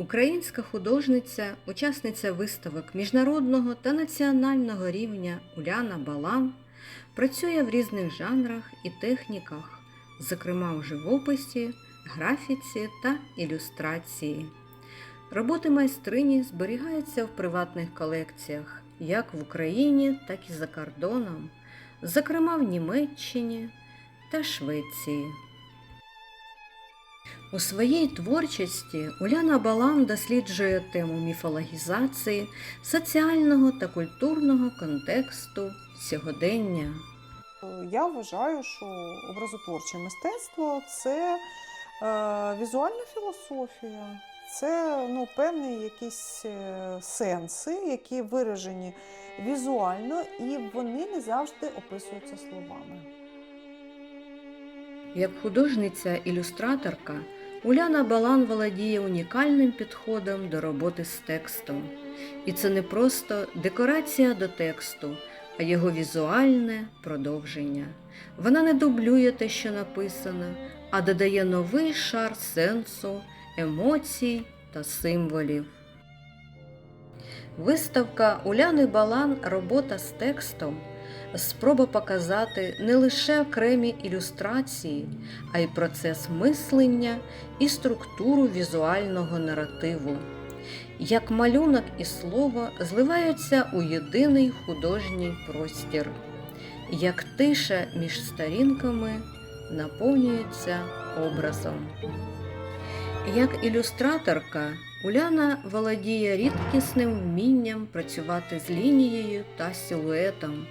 Українська художниця, учасниця виставок міжнародного та національного рівня Уляна Балан працює в різних жанрах і техніках, зокрема у живописі, графіці та ілюстрації. Роботи майстрині зберігаються в приватних колекціях як в Україні, так і за кордоном, зокрема в Німеччині та Швеції. У своїй творчості Уляна Балан досліджує тему міфологізації соціального та культурного контексту сьогодення. Я вважаю, що образотворче мистецтво це е, візуальна філософія, це ну, певні якісь е, сенси, які виражені візуально, і вони не завжди описуються словами. Як художниця-ілюстраторка Уляна Балан володіє унікальним підходом до роботи з текстом. І це не просто декорація до тексту, а його візуальне продовження. Вона не дублює те, що написано, а додає новий шар сенсу, емоцій та символів. Виставка Уляни Балан Робота з текстом спроба показати не лише окремі ілюстрації, а й процес мислення і структуру візуального наративу. Як малюнок і слово зливаються у єдиний художній простір, як тиша між сторінками наповнюється образом. Як ілюстраторка Уляна володіє рідкісним вмінням працювати з лінією та силуетом,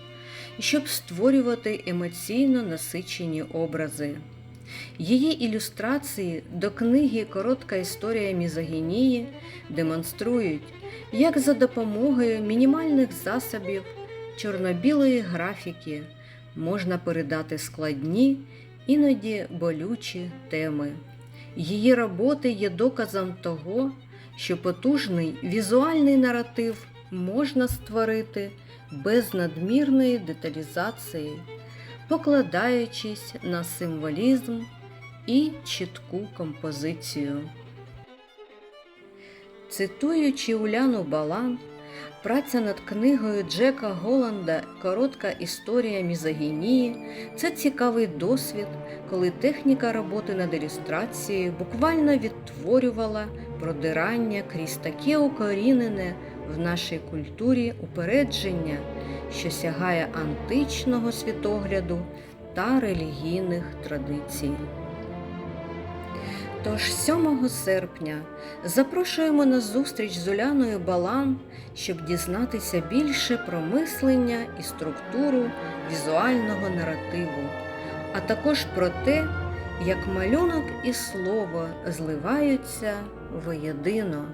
щоб створювати емоційно насичені образи. Її ілюстрації до книги Коротка історія мізогінії демонструють, як за допомогою мінімальних засобів чорно-білої графіки можна передати складні, іноді болючі теми. Її роботи є доказом того, що потужний візуальний наратив можна створити без надмірної деталізації, покладаючись на символізм і чітку композицію. Цитуючи Уляну Балан, праця над книгою Джека Голланда Коротка історія мізогінії це цікавий досвід, коли техніка роботи над ілюстрацією буквально відтворювала продирання крізь таке укорінене в нашій культурі упередження, що сягає античного світогляду та релігійних традицій. Тож 7 серпня запрошуємо на зустріч з Уляною Балан, щоб дізнатися більше про мислення і структуру візуального наративу, а також про те, як малюнок і слово зливаються воєдино.